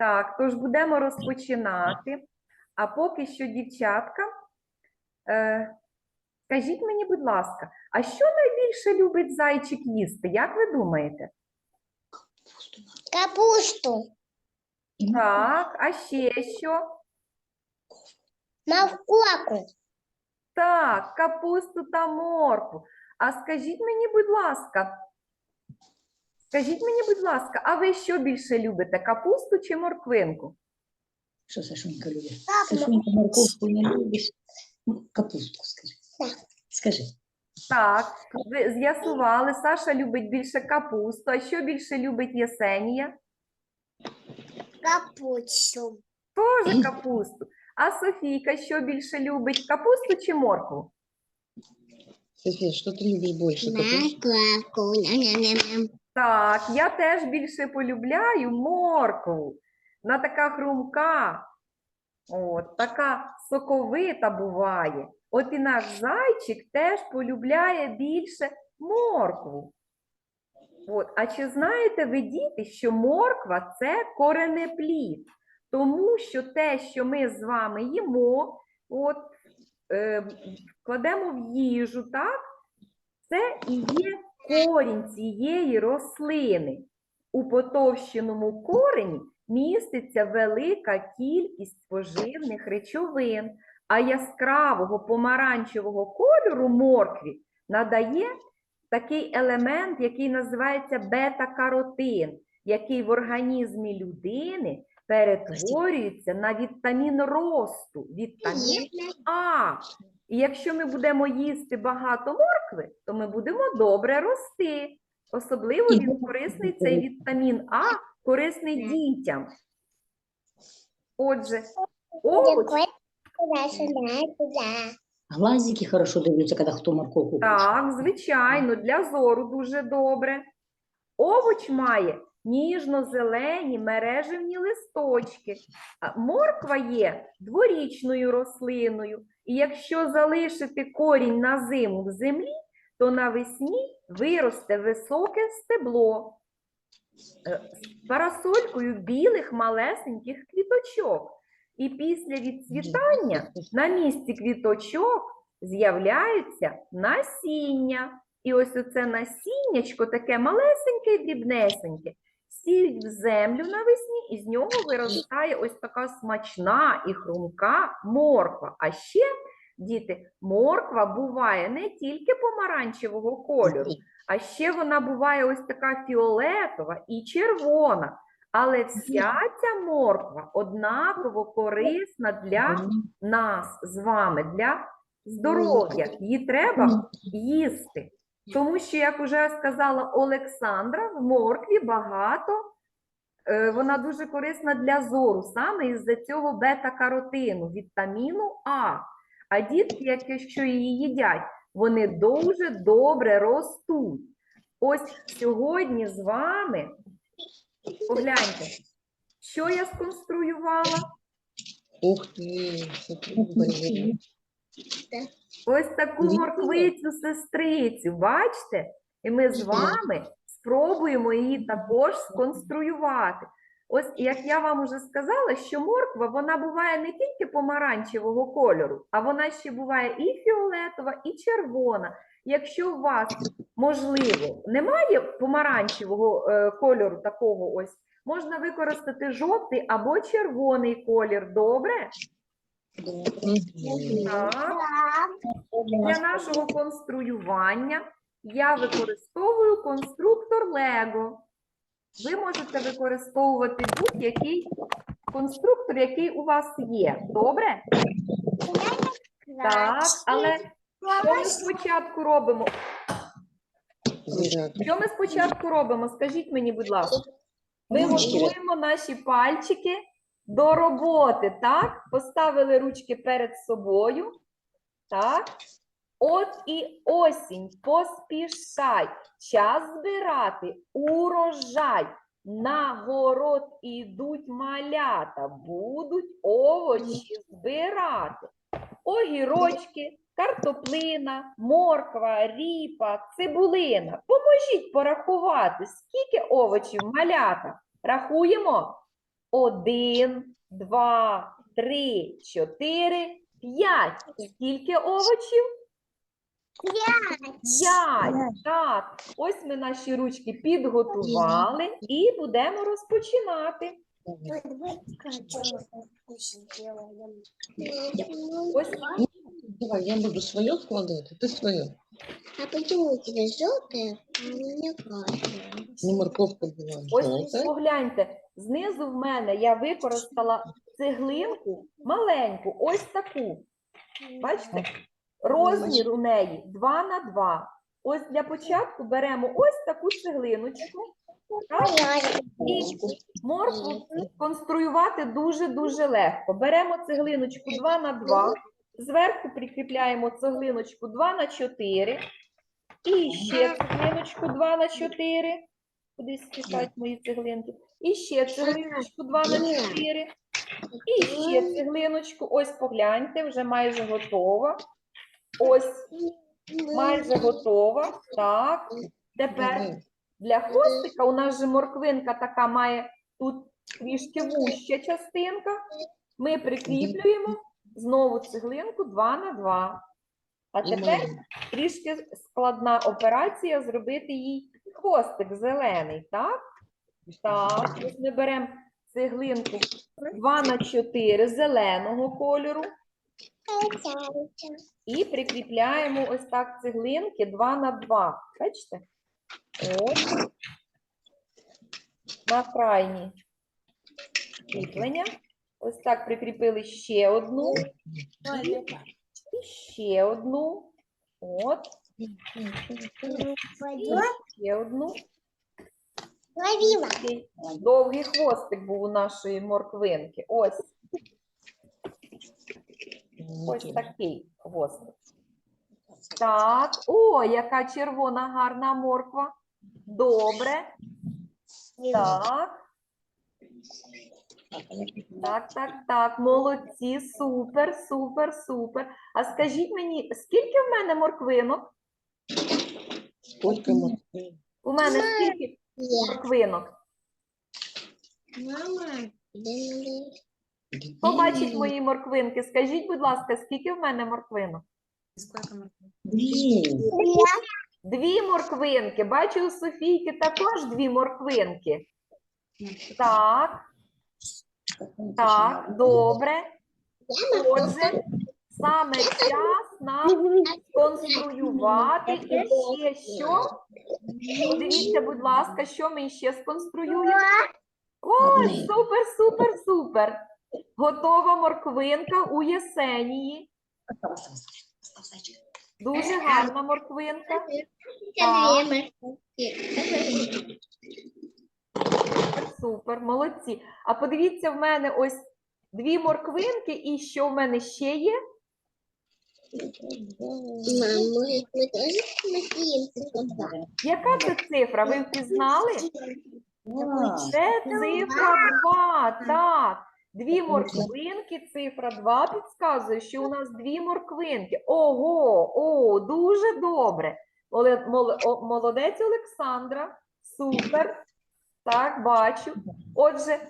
Так, тож будемо розпочинати. А поки що, дівчатка, е, скажіть мені, будь ласка, а що найбільше любить зайчик їсти? Як ви думаєте? Капусту. Так, а ще що? Морковку. Так, капусту та моркву. А скажіть мені, будь ласка, скажіть мені, будь ласка, а ви що більше любите? Капусту чи морквинку? Що Сашунька любить? Так, Сашунька морковку не любиш. Ну, Капустку скажи. Так. Скажи. Так, ви з'ясували, Саша любить більше капусту, а що більше любить Єсенія? Капусту. Тоже капусту. А Софійка що більше любить? Капусту чи моркву? София, что ты любишь больше? Морковку. Ням-ням-ням. Так, я теж більше полюбляю моркву. Вона така хрумка, от, така соковита буває. От і наш зайчик теж полюбляє більше моркву. От. А чи знаєте ви, діти, що морква це коренеплід? Тому що те, що ми з вами їмо, от, е, кладемо в їжу, так? Це і є корінь цієї рослини. У потовщеному корені міститься велика кількість поживних речовин, а яскравого помаранчевого кольору моркві надає такий елемент, який називається бета-каротин, який в організмі людини перетворюється на вітамін росту, вітамін а. І якщо ми будемо їсти багато моркви, то ми будемо добре рости. Особливо він корисний цей вітамін А, корисний дітям. Отже, овоч. Глазики хорошо даются, когда кто морковку так, звичайно, для зору дуже добре. Овоч має ніжно-зелені мережевні листочки. Морква є дворічною рослиною, і якщо залишити корінь на зиму в землі, то навесні виросте високе стебло е, з парасолькою білих малесеньких квіточок. І після відцвітання на місці квіточок з'являються насіння. І ось оце насіннячко, таке малесеньке і дрібнесеньке, сіють в землю навесні, і з нього виростає ось така смачна і хрумка морква. А ще, діти, морква буває не тільки помаранчевого кольору, а ще вона буває ось така фіолетова і червона. Але вся ця морква однаково корисна для нас з вами, для здоров'я. Її треба їсти. Тому що, як вже сказала Олександра, в моркві багато, е, вона дуже корисна для зору, саме із-за цього бета-каротину, вітаміну А. А дітки, якщо її їдять, вони дуже добре ростуть. Ось сьогодні з вами, погляньте, що я сконструювала? Ух смотри, блин. Ось таку морквицю сестрицю, бачите? І ми з вами спробуємо її також сконструювати. Ось як я вам уже сказала, що морква вона буває не тільки помаранчевого кольору, а вона ще буває і фіолетова, і червона. Якщо у вас, можливо, немає помаранчевого е, кольору такого ось, можна використати жовтий або червоний колір. Добре? Так. Для нашого конструювання я використовую конструктор Lego. Ви можете використовувати будь-який конструктор, який у вас є. Добре? Так, але що ми спочатку робимо? Що ми спочатку робимо? Скажіть мені, будь ласка. Ми готуємо наші пальчики до роботи, так? Поставили ручки перед собою. Так. От і осінь, поспішай, час збирати урожай. На город ідуть малята, будуть овочі збирати. Огірочки, картоплина, морква, ріпа, цибулина. Поможіть порахувати, скільки овочів малята. Рахуємо. Один, два, три, чотири, п'ять. Скільки овочів? П'ять. Так, ось ми наші ручки підготували і будемо розпочинати. Ось Давай, я буду свое складывать, а ты свое. А почему у тебя желтая, а у меня красная? Ну, морковка была Ось желтая. погляньте, знизу в мене я використала цеглинку маленьку, ось таку. Бачите? Розмір у неї 2 на 2. Ось для початку беремо ось таку цеглиночку. Так? І моркву конструювати дуже-дуже легко. Беремо цеглиночку 2 на 2, зверху прикріпляємо цеглиночку 2 на 4, і ще цеглиночку 2 на 4. Кудись стікають мої цеглинки. І ще цеглиночку 2 на 4. І ще цеглиночку. Ось погляньте, вже майже готова. Ось майже готова. Так. Тепер для хвостика у нас же морквинка така має тут трішки вуща частинка. Ми прикріплюємо знову цеглинку 2 на 2. А тепер трішки складна операція зробити їй хвостик зелений, так? Так, ось ми беремо цеглинку 2 на 4 зеленого кольору і прикріпляємо ось так цеглинки 2 на 2. Бачите? Ось. На крайні кріплення. Ось так прикріпили ще одну. І ще одну. От. І ще одну. Ловила. Довгий хвостик був у нашої морквинки. Ось, ось такий хвостик. Так, о, яка червона гарна морква. Добре. Так, так, так, так. Молодці, супер, супер, супер. А скажіть мені, скільки в мене морквинок? Сколько? У мене скільки морквинок? Мама, Хто бачить мої морквинки? Скажіть, будь ласка, скільки в мене морквинок? Блин. Дві морквинки. Бачу, у Софійки також дві морквинки. Так, так, добре. Отже, саме час нам сконструювати і ще що? Подивіться, будь ласка, що ми ще сконструюємо. Ой, супер, супер, супер. Готова морквинка у Єсенії. Дуже гарна морквинка. Супер, молодці. А подивіться, в мене ось дві морквинки, і що в мене ще є? Яка це цифра? Ви впізнали? Це цифра 2. Так. Дві морквинки, цифра 2 підказує, що у нас дві морквинки. Ого, о, дуже добре. Молодець Олександра. Супер. Так, бачу. Отже,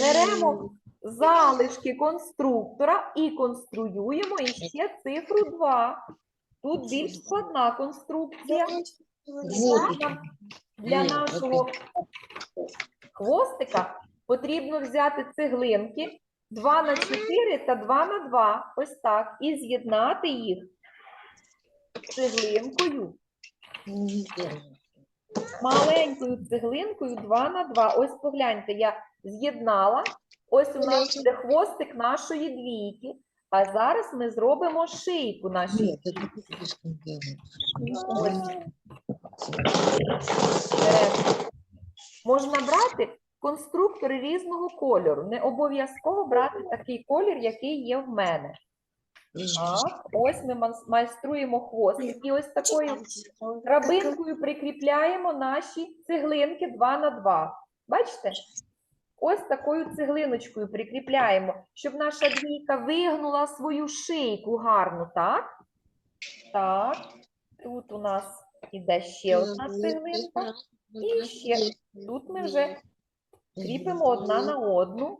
беремо залишки конструктора і конструюємо іще цифру 2. Тут більш складна конструкція. Для нашого хвостика потрібно взяти цеглинки 2 на 4 та 2 на 2. Ось так. І з'єднати їх цеглинкою, маленькою цеглинкою 2 на 2. Ось погляньте, я з'єднала. Ось у нас буде хвостик нашої двійки. А зараз ми зробимо шийку нашій. Беремо. Можна брати конструктори різного кольору. Не обов'язково брати такий колір, який є в мене. Так, ось ми майструємо хвостик і ось такою драбинкою прикріпляємо наші цеглинки 2 на 2. Бачите? Ось такою цеглиночкою прикріпляємо, щоб наша двійка вигнула свою шийку гарну, так? Так. Тут у нас іде ще одна цеглинка. І ще Тут ми вже кріпимо одна на одну.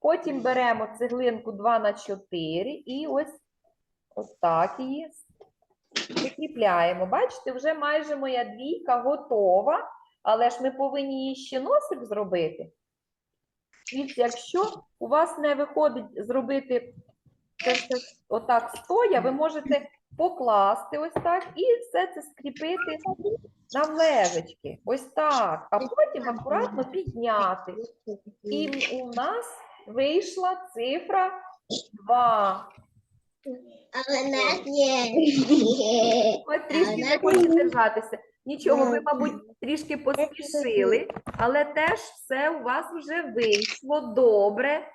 Потім беремо цеглинку 2 на 4 і ось отак її прикріпляємо. Бачите, вже майже моя двійка готова, але ж ми повинні її ще носик зробити. Якщо у вас не виходить зробити це все отак стоя, ви можете покласти ось так і все це скріпити на лежечки. Ось так. А потім акуратно підняти. І у нас вийшла цифра 2. А у нас є. Ось трішки не хочете держатися. Нічого, ви, мабуть, трішки поспішили, але теж все у вас вже вийшло добре.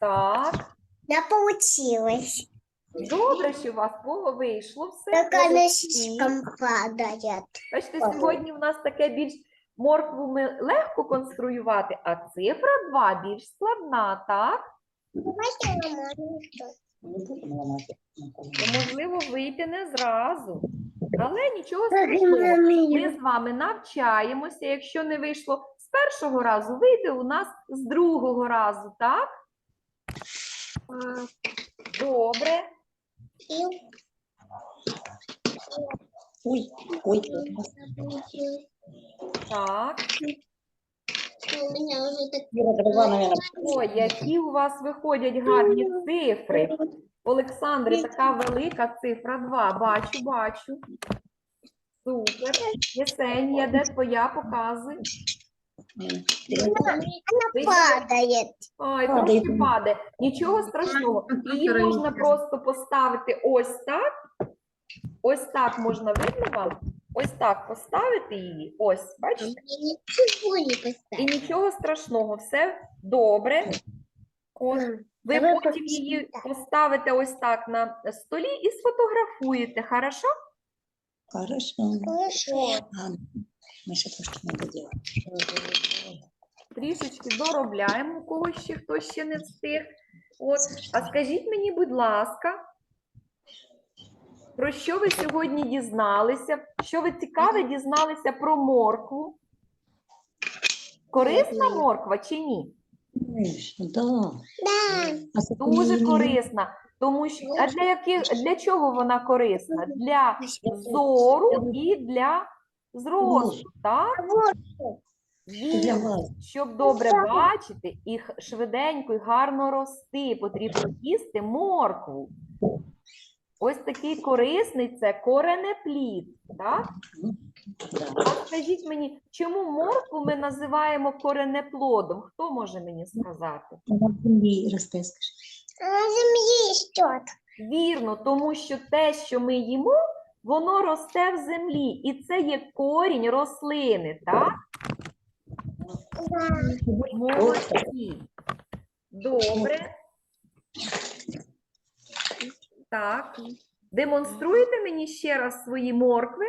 Так, Да, получилось. добре, що у вас було вийшло все. Только она слишком падает. Бачите, сьогодні в нас таке більш моркву ми легко конструювати, а цифра 2 більш складна, так? Можливо, вийти не зразу. Але нічого страшного. Ми з вами навчаємося. Якщо не вийшло з першого разу, вийде у нас з другого разу, так? Добре. Ой, ой, Так. У меня уже так Іра, давай, наверное, Ой, які у вас виходять гарні цифри. Олександре, така велика цифра 2. Бачу, бачу. Супер. Єсенія, де твоя показуй. Ви- падает. Ой, Падає. трошки падає. Нічого страшного. Її можна просто поставити ось так. Ось так можна видно вам. Ось так поставити її. Ось, бачите? Ничего не І нічого страшного, все добре. От. Ви Давай потім її поставите ось так на столі і сфотографуєте, хорошо? Хорошо. Хорошо. А, ми ще трошки не доділи. Трішечки доробляємо, у кого ще хто ще не встиг. От. А скажіть мені, будь ласка, про що ви сьогодні дізналися? Що ви цікаве дізналися про моркву? Корисна морква чи ні? Конечно, да. Да. Дуже корисна. Тому що а для яких для чого вона корисна? Для зору і для зросту, так? Вас. Щоб добре бачити і швиденько і гарно рости, потрібно їсти моркву. Ось такий корисний це коренеплід. Так? А скажіть мені, чому моркву ми називаємо коренеплодом? Хто може мені сказати? В землі росте, скажи. На земле растет. Вірно, тому що те, що ми їмо, воно росте в землі, і це є корінь рослини, так? Молодці. Добре. Так. Демонструйте мені ще раз свої моркви.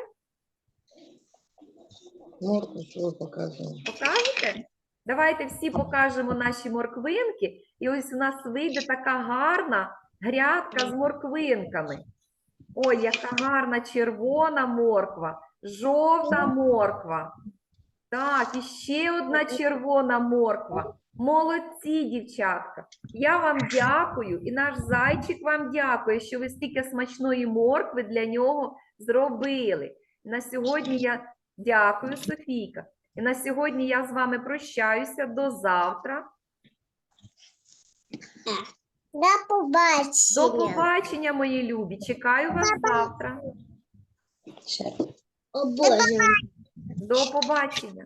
Морку чого показуємо? Покажете? Давайте всі покажемо наші морквинки. І ось у нас вийде така гарна грядка з морквинками. Ой, яка гарна червона морква, жовта морква. Так, і ще одна червона морква. Молодці, дівчатка. Я вам дякую, і наш зайчик вам дякує, що ви стільки смачної моркви для нього зробили. На сьогодні я дякую, Софійка. І на сьогодні я з вами прощаюся до завтра. До побачення. До побачення, мої любі. Чекаю вас завтра. О Боже. До побачення.